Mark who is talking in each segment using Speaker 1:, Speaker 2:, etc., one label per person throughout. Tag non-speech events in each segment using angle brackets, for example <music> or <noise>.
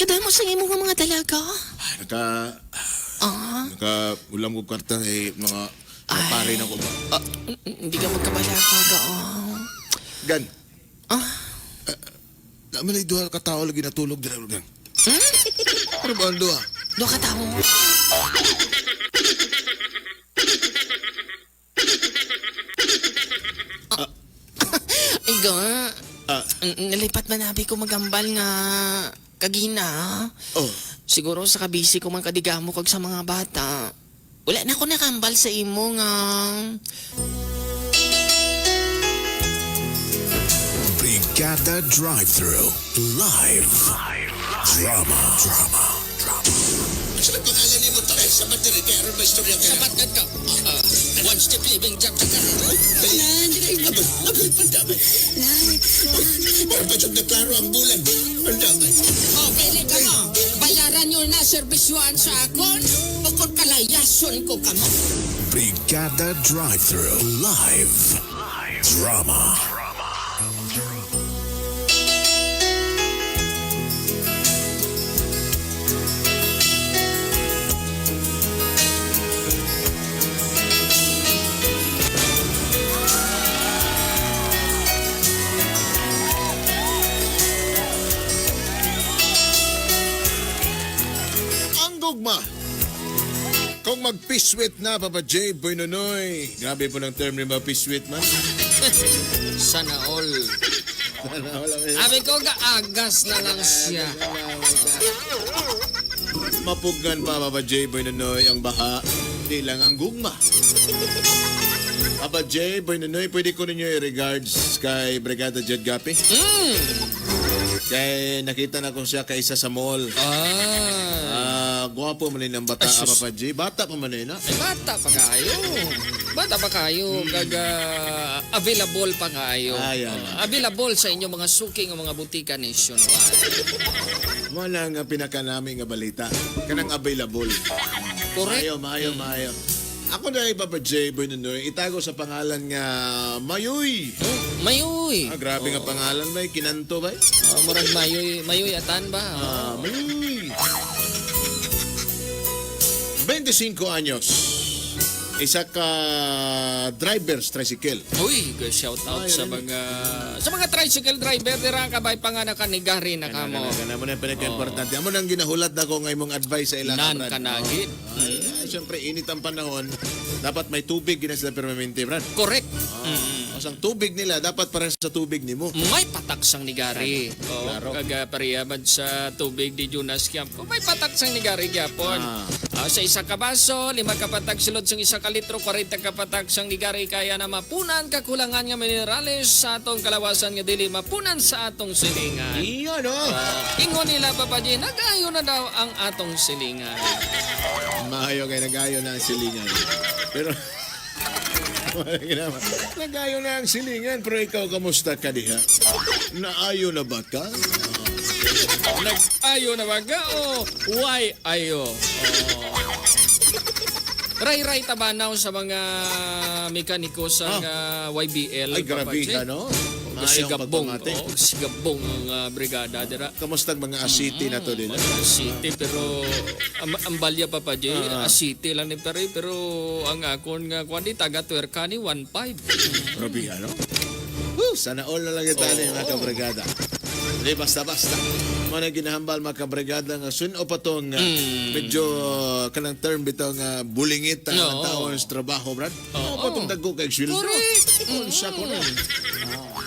Speaker 1: Gadahan mo sa imo nga mga dalaga.
Speaker 2: Naka,
Speaker 1: Ah,
Speaker 2: naka, ulam ko kwarta eh, mga, mga pare na ko ba?
Speaker 1: ah, hindi ka magkabalaka ka. ah.
Speaker 2: Gan,
Speaker 1: Ah,
Speaker 2: naman ay duha ka tao lagi natulog dira gan.
Speaker 1: hmm?
Speaker 2: Ano ba ang duha?
Speaker 1: Doon ka tao. Iga,
Speaker 2: Ah,
Speaker 1: n- nalipat man nabi ko magambal nga kagina.
Speaker 2: oh,
Speaker 1: Siguro sa kabisi ko man kadigamo kag sa mga bata. Wala na ako nakambal sa imo nga.
Speaker 3: Brigada Drive-Thru Live. Drama. Drama.
Speaker 4: Sa pangalan ni mo tayo sa battery kaya ron ba istorya kaya? Sabat ka ka. Ah, one step living job ka ka. Nan, abay, abay, pandamay. Para pa siyang ang bulan. Pandamay.
Speaker 5: O, pili ka mo. Bayaran nyo na serbisyuan sa akon. Bukod kalayason ko ka mo.
Speaker 3: Brigada Drive-Thru Live. Drama.
Speaker 2: Mag-piswit na, Papa J, Boy Nonoy. Grabe po ng term ni mga piswit man. <laughs>
Speaker 5: Sana all.
Speaker 2: Wala eh.
Speaker 5: Sabi ko, gaagas na lang siya.
Speaker 2: Mapugnan pa, Papa J, Boy Nonoy, ang baha. Di lang ang gugma. Papa J, Boy Nonoy, pwede ko ninyo i-regards kay Brigada Jed Gapi.
Speaker 5: Mm.
Speaker 2: Kay nakita na ko siya kaisa sa mall.
Speaker 5: Ah.
Speaker 2: Ah, gwapo man rin ang bata,
Speaker 5: Ay,
Speaker 2: ah,
Speaker 5: sus.
Speaker 2: Papa J. Bata pa man ah.
Speaker 5: Ay, bata pa kayo. Bata pa kayo. Gaga available pa kayo.
Speaker 2: Ah, yan.
Speaker 5: Oh, available sa inyo mga suking o mga butika nationwide.
Speaker 2: Wala nga pinaka namin nga balita. Kanang available.
Speaker 5: Correct?
Speaker 2: Maayo, maayo, maayo. Ako na ay Papa J. Boy Nonoy, itago sa pangalan nga Mayoy.
Speaker 5: Oh, mayoy.
Speaker 2: Ah, grabe nga pangalan ba? Kinanto ba?
Speaker 5: Oh, murag mayoy, mayoy atan ba?
Speaker 2: Ah, Mayoy. 25 anyos. Isa ka driver's tricycle.
Speaker 5: Uy, good shout out
Speaker 2: Ay,
Speaker 5: sa mga sa mga tricycle driver dira kabay pa nga nakanigari na kamo.
Speaker 2: Kana mo na pinaka-importante. Amo nang ginahulat na ko nga imong advice sa ilang
Speaker 5: Nan
Speaker 2: Brad.
Speaker 5: kanagit.
Speaker 2: Ay, ay, siyempre, init ang panahon. Dapat may tubig gina sila permanente, Brad.
Speaker 5: Correct.
Speaker 2: Mm. Ang tubig nila, dapat para sa tubig nimo.
Speaker 5: May patak sang nigari. Oh,
Speaker 2: Klaro.
Speaker 5: kaga pariyamad sa tubig di Jonas Camp. May patak sang nigari gyapon.
Speaker 2: Ah.
Speaker 5: Ah, sa isa ka baso, lima ka patag silod sang isa ka litro, 40 ka patag sang nigari kaya na mapunan kakulangan nga minerales sa atong kalawasan nga dili mapunan sa atong silingan.
Speaker 2: Iya, no?
Speaker 5: Ingon nila papadji, nagayo na daw ang atong silingan.
Speaker 2: Maayo kay nagayo na ang silingan. Pero. <laughs> Nagayo na ang silingan, pero ikaw, kamusta ka diha? Naayo na ba ka?
Speaker 5: Nag-ayo na baga o why ayo? Ray-ray tabanaw sa mga mekaniko sa nga YBL.
Speaker 2: Ay, grabe ka, no? Maayong
Speaker 5: Sigabong.
Speaker 2: pagpamati.
Speaker 5: Oh, sigabong ang ah, brigada dira.
Speaker 2: Kamusta mga asiti na to din?
Speaker 5: City pero ang, ang balya pa pa J,
Speaker 2: Ah.
Speaker 5: a city lang ni Pere pero ang akon nga kuan di taga tuerka ni 1.5.
Speaker 2: Grabe ka, no? Woo! Sana all na lang kita
Speaker 5: Oo.
Speaker 2: oh. mga kabrigada. Hindi basta-basta. Mga ginahambal mga kabrigada nga sun o pa to nga
Speaker 5: Mm.
Speaker 2: medyo uh, kanang term bitaw nga bulingit ang
Speaker 5: Oo.
Speaker 2: tao sa trabaho, brad.
Speaker 5: Oo.
Speaker 2: Oo. pa tong dagko kay sweldo.
Speaker 5: Correct.
Speaker 2: Oh, siya ko rin.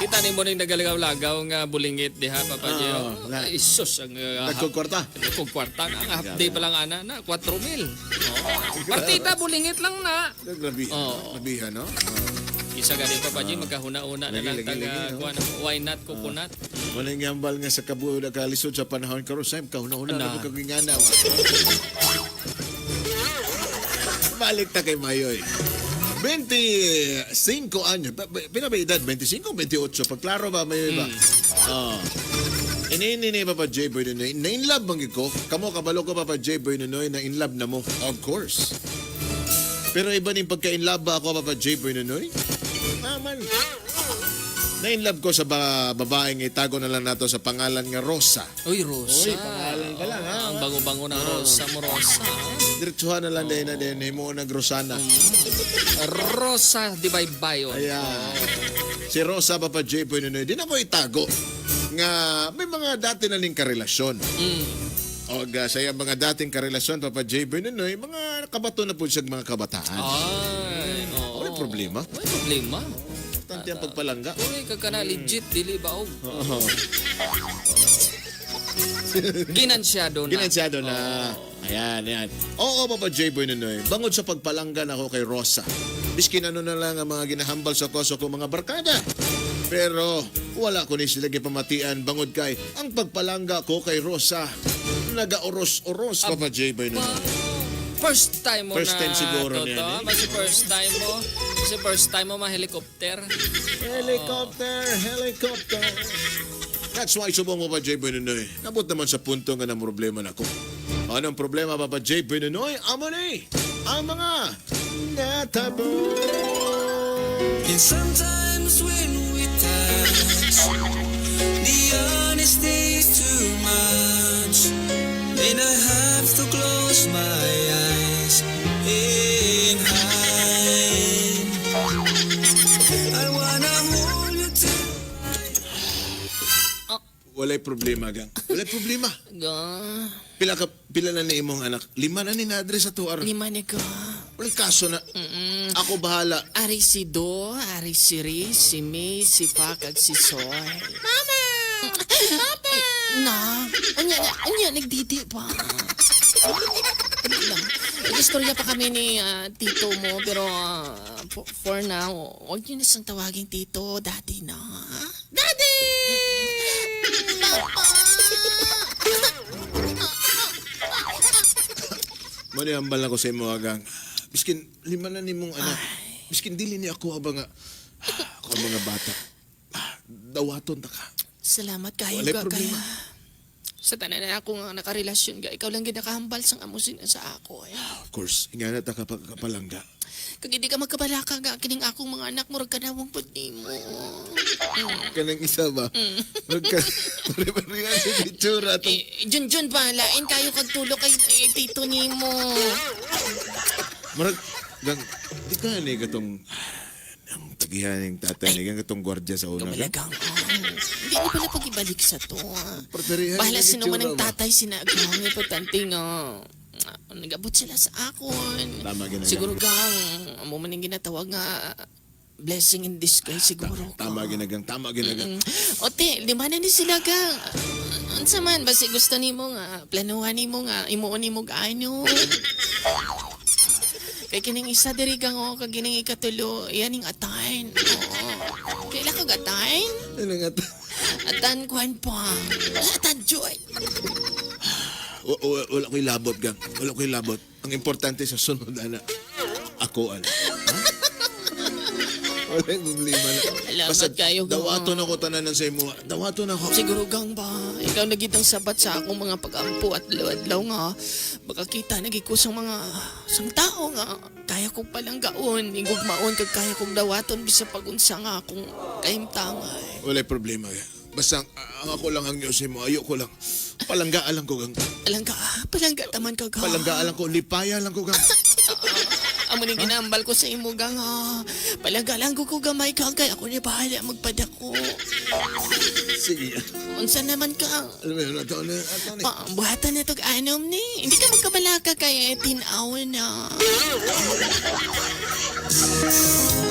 Speaker 5: Kita ni mo ning nagalagaw-lagaw nga bulingit diha papa J.
Speaker 2: Ah,
Speaker 5: Oh,
Speaker 2: na-
Speaker 5: Isus ang uh,
Speaker 2: Dagko kwarta.
Speaker 5: Kung kwarta na, ang half day pa lang ana na, 4 mil. Oh. <laughs> Partida, bulingit lang na.
Speaker 2: Grabe.
Speaker 5: Oo.
Speaker 2: Grabe, no?
Speaker 5: Isa gani pa pa, G, magkahuna-una na
Speaker 2: Lagi,
Speaker 5: lang
Speaker 2: lagi,
Speaker 5: taga,
Speaker 2: lagi, no?
Speaker 5: kuha na, why not, coconut.
Speaker 2: Wala nga hambal nga sa kabuo na kalisod sa panahon karon sa kahuna-una
Speaker 5: Ana.
Speaker 2: na kagingana. Balik ta kay Mayoy. 25 anyo. Pina ba edad? 25 28? Pagklaro ba, Mayoy ba? Oo. Inini ni Papa J. Boy Nunoy. Na-inlove bang ko? Kamo, kabalo ko Papa J. Boy Nunoy na inlove na mo. Of course. Pero iba ning pagka-inlove ba ako Papa J. Boy Nunoy? Naman. Na-inlove ko sa ba- babaeng itago na lang nato sa pangalan nga Rosa.
Speaker 5: Uy, Rosa.
Speaker 2: Uy, pangalan ka lang, ha?
Speaker 5: Ang bango-bango ng Rosa mo, Rosa.
Speaker 2: Diretsuhan na lang din na din mo nagrosana.
Speaker 5: Rosa di Baybayon.
Speaker 2: Ayan. Si Rosa Papa J. Punoy, di na mo itago nga may mga dati na ning karelasyon.
Speaker 5: Mm.
Speaker 2: O ga, sa iyang mga dating karelasyon, Papa J. Punoy, mga kabato na po siya mga kabataan.
Speaker 5: Ay, oo.
Speaker 2: May problema.
Speaker 5: May problema.
Speaker 2: Tante ang pagpalangga.
Speaker 5: Uy, kagkana legit, dili ba? Oh. <laughs> Ginansyado na.
Speaker 2: Ginansyado na. Ayan, ayan. Oo, Papa J. Boy Nunoy. Bangod sa pagpalanggan ako kay Rosa. Biskin ano na lang ang mga ginahambal sa koso ko mga barkada. Pero wala ko ni sila gipamatian bangod kay ang pagpalangga ko kay Rosa. Naga-oros-oros, Papa J. Boy. Nunoy.
Speaker 5: First time mo
Speaker 2: First
Speaker 5: na
Speaker 2: time siguro
Speaker 5: to,
Speaker 2: niyan,
Speaker 5: to.
Speaker 2: eh.
Speaker 5: Kasi first time mo. Kasi first time mo ma-helicopter.
Speaker 2: Helicopter, helicopter. That's why subong mo pa J. Benonoy. Nabot naman sa punto nga ng problema na ko. Anong problema Papa J. Benonoy? Amo ni ang mga natabo.
Speaker 6: And sometimes when we touch,
Speaker 2: Walay problema gang. Walay problema.
Speaker 1: Ga,
Speaker 2: Pila ka pila na ni imong anak? Lima na ni na-address sa tuar.
Speaker 1: lima ni ga.
Speaker 2: Walay kaso na. Ako bahala.
Speaker 1: Ari si Do, ari si Riz, si May, si Pak, ag si Soy. Mama! Papa! Na, anya, anya, nagdidi pa. Nag-istorya pa kami ni ah, tito mo, pero ah, for, for now, huwag niyo na siyang tawagin tito, daddy na. Daddy!
Speaker 2: Mani hambal ako sa imo agang. Biskin lima na nimong anak. Biskin dili ni ako abang nga. Ako ang mga bata. Ah, Dawaton ta ka.
Speaker 1: Salamat kayo
Speaker 2: Walay
Speaker 1: ga
Speaker 2: problema.
Speaker 1: kaya. Sa tanan na ako nga nakarelasyon ga, ikaw lang ginakahambal sang amusin sa ako. Eh.
Speaker 2: Of course, ingana ta ka pa- kapalangga.
Speaker 1: Kag hindi ka magkabalaka ga, kining akong mga anak mo, rag ka nawang pati mo.
Speaker 2: Kanang isa ba? Magka, <laughs> pare-parehan sa itsura. Itong,
Speaker 1: Eh, Jun Jun ba, lain kayo kag tulo kay eh, tito ni mo.
Speaker 2: marag, gang, di ka ni katong, ang tagihan ng tatay ni gang katong gwardya sa una. gang.
Speaker 1: Kamalagang, oh. Hindi ni pala pag-ibalik sa to. ah.
Speaker 2: Pare-parehan
Speaker 1: Bahala
Speaker 2: ng
Speaker 1: sino man ang
Speaker 2: itsura ba?
Speaker 1: tatay sinagang, importante nga. ah, Nagabot sila sa akon.
Speaker 2: Tama.
Speaker 1: Siguro gang, mo man yung ginatawag nga blessing in disguise siguro. ka.
Speaker 2: Tama ginagang, tama ginagang.
Speaker 1: Mm. Ote, lima na ni sila ka. Unsa man basi gusto nimo nga planuhan nimo nga imuon nimo gaano. Kay kining isa diri gang o kag kining ikatulo, iyan ning atain. Oo. Kaila ka gatain?
Speaker 2: Ano nga to?
Speaker 1: Atan kuan pa. Atan joy.
Speaker 2: Wala ko'y labot, gang. Wala ko'y labot. Ang importante sa sunod, ana, ako, ana. Ha? Wala yung problema na.
Speaker 1: Salamat kayo.
Speaker 2: Dawato na ko tananan sa imo. Dawato na ko.
Speaker 1: Siguro gang ba, ikaw nagitang sabat sa akong mga pag-ampo at lawadlaw nga. Baka kita nagikusang mga sang tao nga. Kaya kong palang gaon, igugmaon kag kaya kong dawaton bisa pagunsa nga akong kahimtangay.
Speaker 2: Wala yung problema. Basta ah, ang ako lang ang Diyos mo. Ayoko lang. Palangga lang ko, gang.
Speaker 1: Alang ka, palangga taman ka ga.
Speaker 2: Palangga lang ko. Lipaya lang ko, gang. <laughs>
Speaker 1: Amo ni ginambal ko sa imo gang ha. Palangga lang ko ko gamay ka kaya ako ni bahala magpadako.
Speaker 2: Sige.
Speaker 1: Unsa naman ka?
Speaker 2: Alam mo na, ato na.
Speaker 1: Buhatan na tog anom ni. Hindi ka magkabalaka kay tinaw na. <laughs>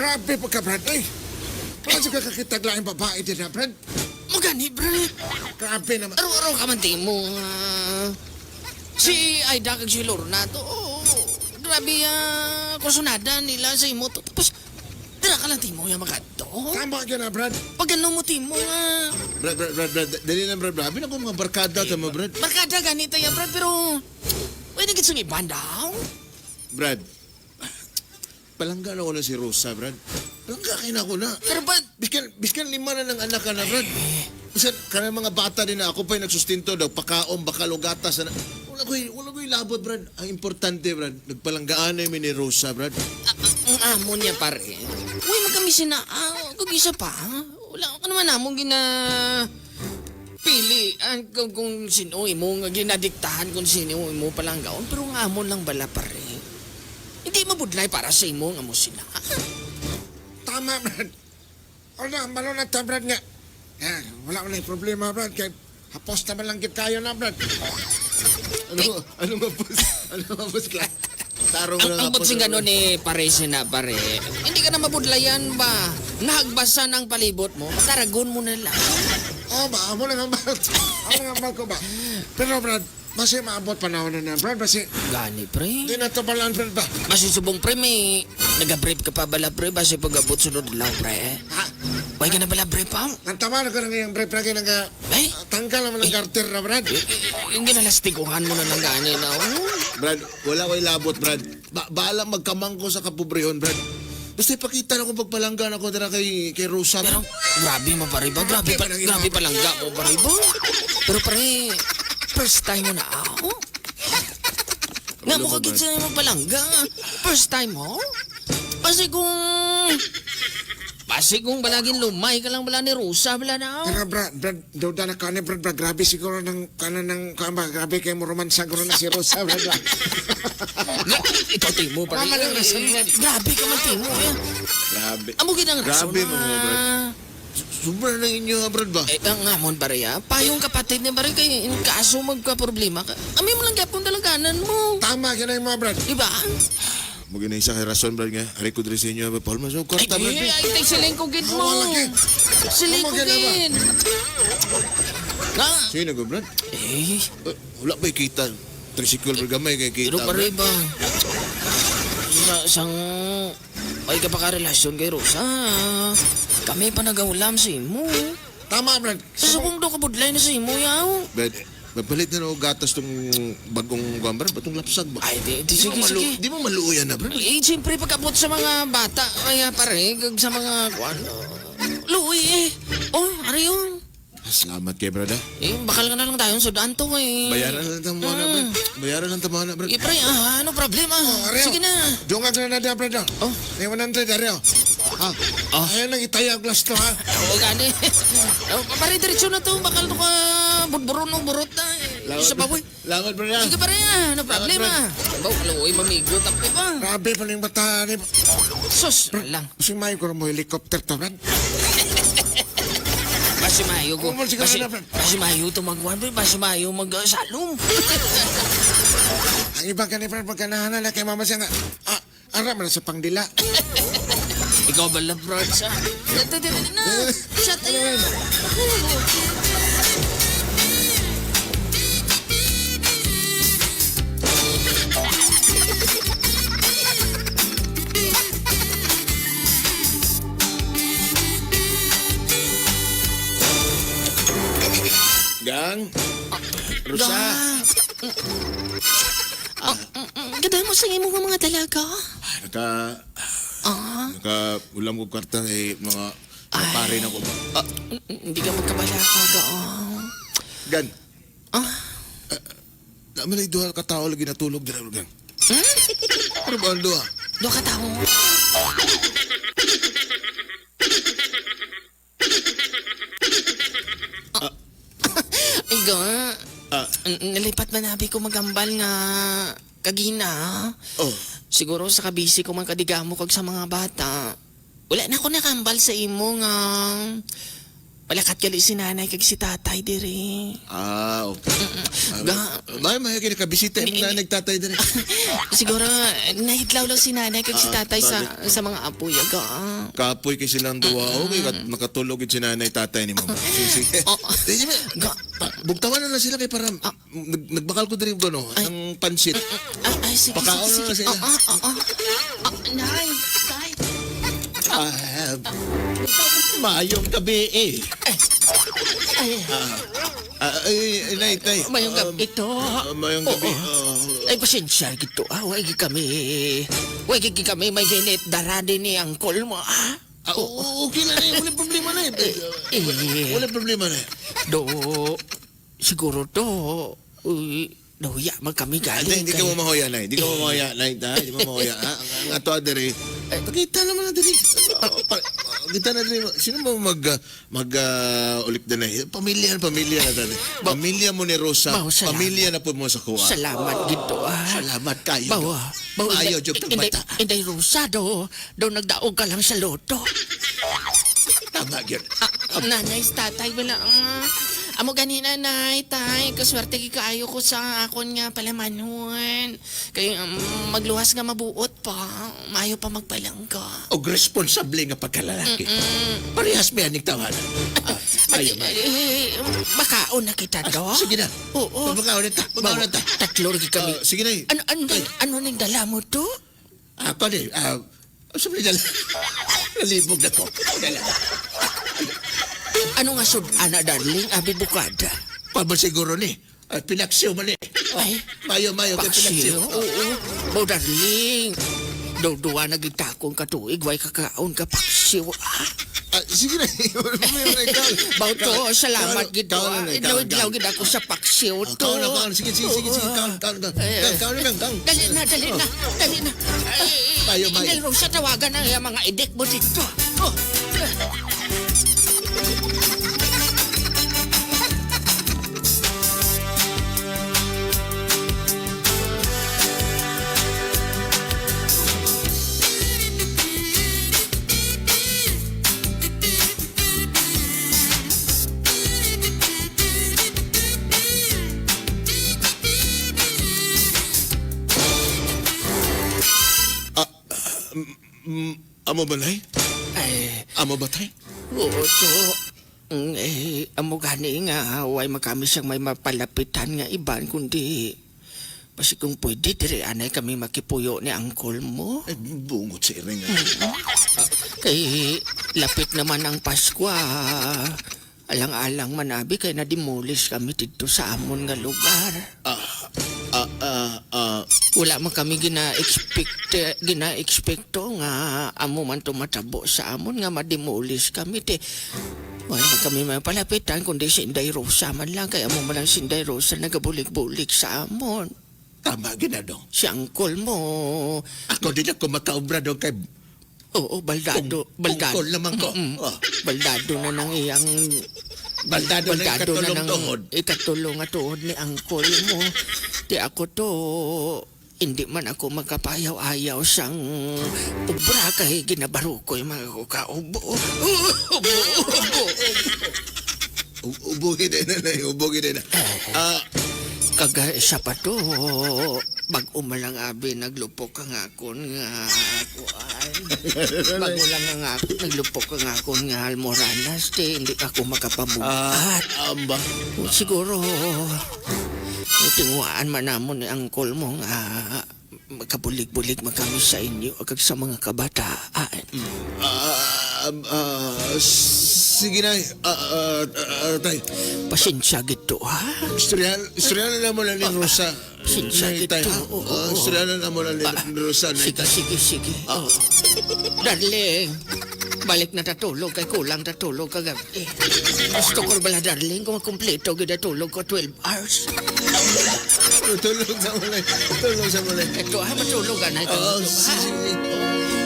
Speaker 2: Grabe pagka, Brad. Ay! Paano ka kakitag lang yung babae din na, Brad?
Speaker 1: Magani, Brett.
Speaker 2: Grabe naman.
Speaker 1: Araw-araw ka man din mo. ah. si Aida kag si Lorna to. Oh, grabe ah, kusunada nila sa imo to. Tapos, dira ka lang timo yung mga to.
Speaker 2: Tama ka na, Brad.
Speaker 1: Pag ano mo timo nga.
Speaker 2: Brad, Brad, Brad, Brad. Dali na, Brad. Brad. Ako mga barkada tama, Brad.
Speaker 1: Barkada ganito yan, Brad, pero... Pwede gitsong iban daw.
Speaker 2: Brad, palangga na ko na si Rosa, Brad. Palangga kayo na ako na.
Speaker 1: Pero ba,
Speaker 2: Biskan, biskan lima na ng anak ka na, Brad. Kasi kanang mga bata din na ako pa'y nagsustinto daw, pakaon, bakal, o gatas. Na, wala ko'y, wala ko'y labot, Brad. Ang importante, Brad, nagpalanggaan na yung ni Rosa, Brad.
Speaker 1: Ang amo niya pare. Uy, magkami sina... Ah, kung isa pa. Wala ka naman among gina... Pili ang kung, kung sino mo nga ginadiktahan kung sino mo palang gaon pero nga amo lang bala pare. Hindi mabudlay para sa imo nga mo sila.
Speaker 7: Tama, Brad. O na, malo na ta, Brad nga. Yan, wala na yung problema, Brad. Kaya hapos naman lang git kayo na, Brad.
Speaker 2: Ano, ano nga, boss? Ano nga, boss ka? Tarong
Speaker 1: Ang, ang butsing gano'n eh, pare na pare. Hindi ka na mabudlayan ba? Nahagbasa ng palibot mo, mataragon mo na lang.
Speaker 7: Oh, ba? Amo lang ang mahal. Amo lang ang mahal ko ba? Pero, Brad, basi maabot panahon na na, Brad. Basi,
Speaker 1: Gani pre.
Speaker 7: di na to balaan, Brad ba?
Speaker 1: Basi subong pre may nagabrief ka pa bala pre basi pag-abot sunod lang pre.
Speaker 7: Ha?
Speaker 1: Why ka na bala brief pa?
Speaker 7: Ang tama na ko nang yung break lagi nang
Speaker 1: Ay,
Speaker 7: tanggal naman ng garter na, Brad.
Speaker 1: yung ginalastikuhan mo na lang gani na. Oh.
Speaker 2: Brad, wala ko'y labot, Brad. Ba baala magkamangko sa kapobrehon, Brad. Basta ipakita na kung pagpalanggan ako dara kay, kay Rosa.
Speaker 1: Pero grabe mo pare ba? Grabe pa, grabe pa lang ga mo pare ba? Pero pare, first time mo na ako. Nga mo kagit sa mo palangga. First time mo? Kasi kung balagin lumay ka lang bala ni Rosa bala na ako.
Speaker 7: Pero, Brad, Brad, daw na kanin, Brad, Brad, grabe siguro ng kanan ng kama, grabe kayo mo romansa siguro na si Rosa, Brad. ba? <laughs>
Speaker 1: Ikaw timo pare.
Speaker 7: Mama lang
Speaker 1: Grabe ka man timo. eh.
Speaker 2: Grabe.
Speaker 1: Amo ginang rason
Speaker 2: Grabe mo, Brad. Sobra na inyo, Brad ba?
Speaker 1: Eh, ang amon pare ya. Payong kapatid ni pare kay in kaso magka-problema ka. Ami mo lang gyapon dalaganan mo.
Speaker 7: Tama, yun na yung mga, Brad.
Speaker 1: Di ba?
Speaker 2: Magina isa kay rason, Brad nga. Hari ko diri sa inyo, Paul. Mas
Speaker 1: Ay,
Speaker 2: kwarta, Brad.
Speaker 1: di, ay, tay siling ko gid mo.
Speaker 7: Wala, kid.
Speaker 1: Siling
Speaker 7: kid,
Speaker 1: gid. Nga.
Speaker 2: Sino ko, Brad?
Speaker 1: Eh,
Speaker 2: Uh, wala ba kita? Tricycle, Brad, gamay kay kita,
Speaker 1: pero pare ba? Sa, sang... Ay ka pa ka-relasyon kay Rosa. Kami pa nagaulam sa imo.
Speaker 7: Tama, Brad.
Speaker 1: Sa kung do ka budlay na sa imo, yaw.
Speaker 2: Brad, mapalit na no gatas tong bagong gambar, batong lapsag ba?
Speaker 1: Ay, di, di,
Speaker 2: Di
Speaker 1: sige,
Speaker 2: malu-
Speaker 1: sige.
Speaker 2: Di mo maluuyan na, Brad.
Speaker 1: Eh, siyempre pagkabot sa mga bata, kaya pare, sa mga, ano, luwi eh. Oh, ari yun.
Speaker 2: Salamat kay Brad, ha?
Speaker 1: Eh, bakal ka na lang tayo sa daan to eh.
Speaker 2: Bayaran lang tamo na, Brad. Bayaran lang tamo na, Brad.
Speaker 1: Eh, pre, ah, ano problema?
Speaker 7: Ariel.
Speaker 1: Sige na.
Speaker 7: Dungag na na da, Brad.
Speaker 1: Oh.
Speaker 7: May 100, Ariel. Ha?
Speaker 1: Oh.
Speaker 7: Ayun lang itaya ang glass to, ha?
Speaker 1: Oo, gani. <laughs> Oh, pare, diretso na to. Bakal to ka budburon ng burot na. eh. Isa pa, boy.
Speaker 2: Salamat, Brad. ha?
Speaker 1: Sige pare, ah, ano problema? Baw, kaluoy, mamigo, tapos pa.
Speaker 7: Grabe pa yung bata ni...
Speaker 1: Sus, lang.
Speaker 7: Kasi may ko mo helicopter to, Brad. <laughs>
Speaker 1: Basi mayo ko. Basi,
Speaker 7: na, Brad.
Speaker 1: basi mayo to magwan, pre. Basi mayo mag-salong. <laughs>
Speaker 7: Ang iba ka ni Brad, pagka nahanala kay mama siya nga, ah, ara man na sa pangdila.
Speaker 1: Ikaw ba. Dito, dito, dito na. Shut up.
Speaker 2: Gang. Rosa.
Speaker 1: Ganda mo sa imo nga mga dalaga.
Speaker 2: Naka...
Speaker 1: Ah,
Speaker 2: Naka... Ulam ko kwarta eh, mga... pare na ko ba? Ah,
Speaker 1: hindi ka magkabalaka ga. Oh.
Speaker 2: Gan.
Speaker 1: Ah,
Speaker 2: Naman na duha ka tao lagi natulog dira, Gan. Ano ba ang duha?
Speaker 1: do ka tao. Ah. Ay, ga.
Speaker 2: Ah.
Speaker 1: N- Nalipat man nabi ko magambal nga kagina.
Speaker 2: Oh.
Speaker 1: Siguro sa kabisi ko man kadigamo kag sa mga bata. Wala na ako nakambal sa imo nga palakat gali si nanay kag si tatay diri.
Speaker 2: Ah, okay.
Speaker 1: Ga,
Speaker 2: May may kini kabisita
Speaker 1: Ni-
Speaker 2: mo na nagtatay diri. <laughs>
Speaker 1: siguro nahitlaw lang si nanay kag si
Speaker 2: Ah,
Speaker 1: tatay sa sa mga apo ya ga.
Speaker 2: Kapoy kay silang duwa. Okay, kat makatulog gid si nanay tatay ni mama. Sige, sige.
Speaker 1: Oh.
Speaker 2: Ba?
Speaker 1: Ga,
Speaker 2: Bugtawan na lang sila kay para nag, nagbakal ko diri gano, ang pansit.
Speaker 1: ah, ay, sige,
Speaker 2: Pakaon
Speaker 1: sige,
Speaker 2: na
Speaker 1: sige.
Speaker 2: sila.
Speaker 1: Ah, ah, ah, ah. Ah, nay, tay.
Speaker 2: Ah, mayong gabi eh. Ah, ay, nay, tay.
Speaker 1: Mayong gabi ito.
Speaker 2: Ah, mayong gabi. ah.
Speaker 1: Ay, pasensya gito. Ah, wag kami. Wag kami may ginit darade ni angkol mo. Ah,
Speaker 2: Ah, o- okay na na eh. Wala problema na <laughs> eh.
Speaker 1: Eh.
Speaker 2: Wala problema na eh.
Speaker 1: Do, siguro to, uy, nahuya man kami
Speaker 2: Ah,
Speaker 1: galing.
Speaker 2: Hindi, hindi ka mo mahoya na Hindi ka mo mahoya na ha? Hindi mo mahoya. ha? Ang, ang ato adere. Eh, kita naman na. Oh, pa- Kita na diri. Sino mo mag mag uh, ulip na na? Pamilya, pamilya na dali. Pamilya mo ni Rosa.
Speaker 1: Bawo, salamat.
Speaker 2: Pamilya na po mo sa kuha.
Speaker 1: Salamat gito ah.
Speaker 2: Salamat kayo.
Speaker 1: Bawa, bawa,
Speaker 2: Ayaw, joke ng
Speaker 1: inday- Rosa, do, do nagdaog ka lang sa loto.
Speaker 2: Tama, yun.
Speaker 1: Ah, nanay, tatay, wala. ah. Amo ganina, nay, tay. Kaswerte gi kaayo ko sa akon nga palamanon. Kay um, magluwas nga mabuot pa. Mayo pa magpalangga.
Speaker 2: Og responsable nga pagkalalaki. Parehas ba yan tawanan? Ah, <laughs> ayaw, man.
Speaker 1: Eh, makaon na kita, do.
Speaker 2: Sige na.
Speaker 1: Oo.
Speaker 2: Mabakaw na ta. Mabakaw na ta.
Speaker 1: Tatlo rin kami.
Speaker 2: Ah, sige na.
Speaker 1: Ano, ano, ano nang dala mo to?
Speaker 2: Ako din. Ah, sabi dala. <laughs> Nalibog na ko. Dala.
Speaker 1: Ano nga sud, ana, darling, abi bukada.
Speaker 2: Pabal siguro ni. At pinaksiw man ni.
Speaker 1: Ay,
Speaker 2: Mayo, mayo. Kaya
Speaker 1: Paksiw?
Speaker 2: pinaksiw.
Speaker 1: Oo. Bo, darling. Daw-duwa na gitakong katuig, way kakaon ka paksiw. Ah,
Speaker 2: Ah, sige na. <laughs>
Speaker 1: Baw to, salamat gid to.
Speaker 2: Kaon na, kaon,
Speaker 1: Idlaw-idlaw
Speaker 2: kaon.
Speaker 1: gid ako sa paksiw
Speaker 2: Ah,
Speaker 1: to.
Speaker 2: Kaon na, kaon. Sige, sige, sige. Kaon, kaon, kaon.
Speaker 1: Eh,
Speaker 2: Kaon, na kaon.
Speaker 1: Dali na, dali na, dali na. Ay,
Speaker 2: Mayo, mayo.
Speaker 1: Inday Rosa, tawagan yung mga idik mo dito. Oh.
Speaker 2: Amo ba nay?
Speaker 1: Ay,
Speaker 2: Amo ba tay?
Speaker 1: oo to. Mm, Eh, amo gani nga, way makami siyang may mapalapitan nga iban, kundi Pasi kung pwede, dire anay kami makipuyo ni angkol mo.
Speaker 2: Ay, bungot sa iring.
Speaker 1: Kay lapit naman ang Pasko ah. Alang-alang manabi kay nadimulis kami dito sa amon nga lugar.
Speaker 2: Ah.
Speaker 1: Wala man kami gina-expect gina-expecto nga amo man tumatabo sa amon nga madimulis kami te. Wala man kami may palapitan kundi si Inday Rosa man lang kay amo man lang si Inday Rosa nagabulik-bulik sa amon.
Speaker 2: Tama, ginadong.
Speaker 1: Si angkol mo.
Speaker 2: Ako din ako makaobra doon kay
Speaker 1: Oo, baldado.
Speaker 2: Kung-
Speaker 1: baldado.
Speaker 2: tungkol naman ko.
Speaker 1: Mm-mm.
Speaker 2: Ah.
Speaker 1: Baldado na ng iyang
Speaker 2: Baldado na
Speaker 1: Baldado na
Speaker 2: ikatulong
Speaker 1: ng
Speaker 2: tuhod.
Speaker 1: ikatulong nga tuhod ni angkol mo. Di ako to, hindi man ako magkapayaw-ayaw sang ubra kay ginabaro ko yung mga kukaubo. Ubo, ubo.
Speaker 2: U- Ubuhin na na, ubuhin na na. Ah,
Speaker 1: Kaga isa pa to, bag umalang abi naglupok ang akon nga kuan. Bago lang ang ako, naglupok ang akon nga almoranas, te, hindi ako makapabuhat.
Speaker 2: ah, amba.
Speaker 1: Siguro, tinguaan man namon ni angkol mo nga magkabulig-bulig man kami sa inyo agad sa mga kabataan.
Speaker 2: Ah, ah, sige na. Ah, ah, ah, tay.
Speaker 1: Pasensya gito ha.
Speaker 2: Istoryahan, istoryahan na mo lang ni Rosa.
Speaker 1: Sinsa
Speaker 2: Nay, tay,
Speaker 1: gito. Oo,
Speaker 2: Ah,
Speaker 1: oo.
Speaker 2: Istoryahan na mo lang ni ni Rosa. nay,
Speaker 1: Sige,
Speaker 2: tay.
Speaker 1: sige, sige. Oh. Darling, balik na tatulog kay kulang tatulog kagabi. Gusto ko bala darling kung makumpleto gid tulog ko 12 hours.
Speaker 2: Tulog sa lang. Tulog sa lang.
Speaker 1: Ito ha, matulog ka na.
Speaker 2: Oo,
Speaker 1: ha?
Speaker 2: sige.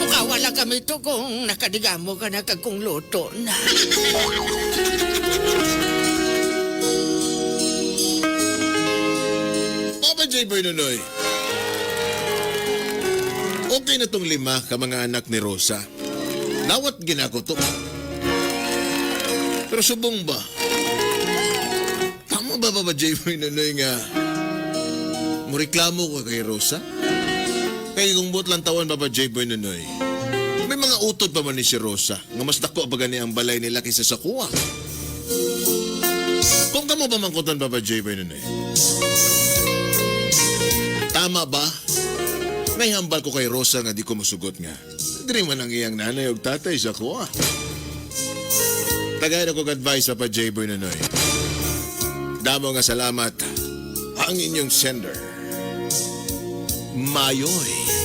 Speaker 1: Pukawala kami to kung nakadigamo ka na kag kung luto na.
Speaker 2: Papa J. Boy. Okay na tong lima ka mga anak ni Rosa. Nawat ginako to. Pero subong ba? Tama ba Papa J. Boy Nonoy nga Mureklamo ka kay Rosa? Kaya kung buot lang tawan Papa J. Boy Nonoy. May mga utod pa man ni si Rosa nga mas dako ba gani ang balay nila kaysa sa kuwa. Kung kamo ba mangkutan Papa J. Boy Nonoy? Tama ba? May hambal ko kay Rosa nga di ko masugot nga. Diri man ang iyang nanay og tatay sa kuha. Tagay ko advice sa pa J-Boy Nonoy. Damo nga salamat ang inyong sender. Mayoy.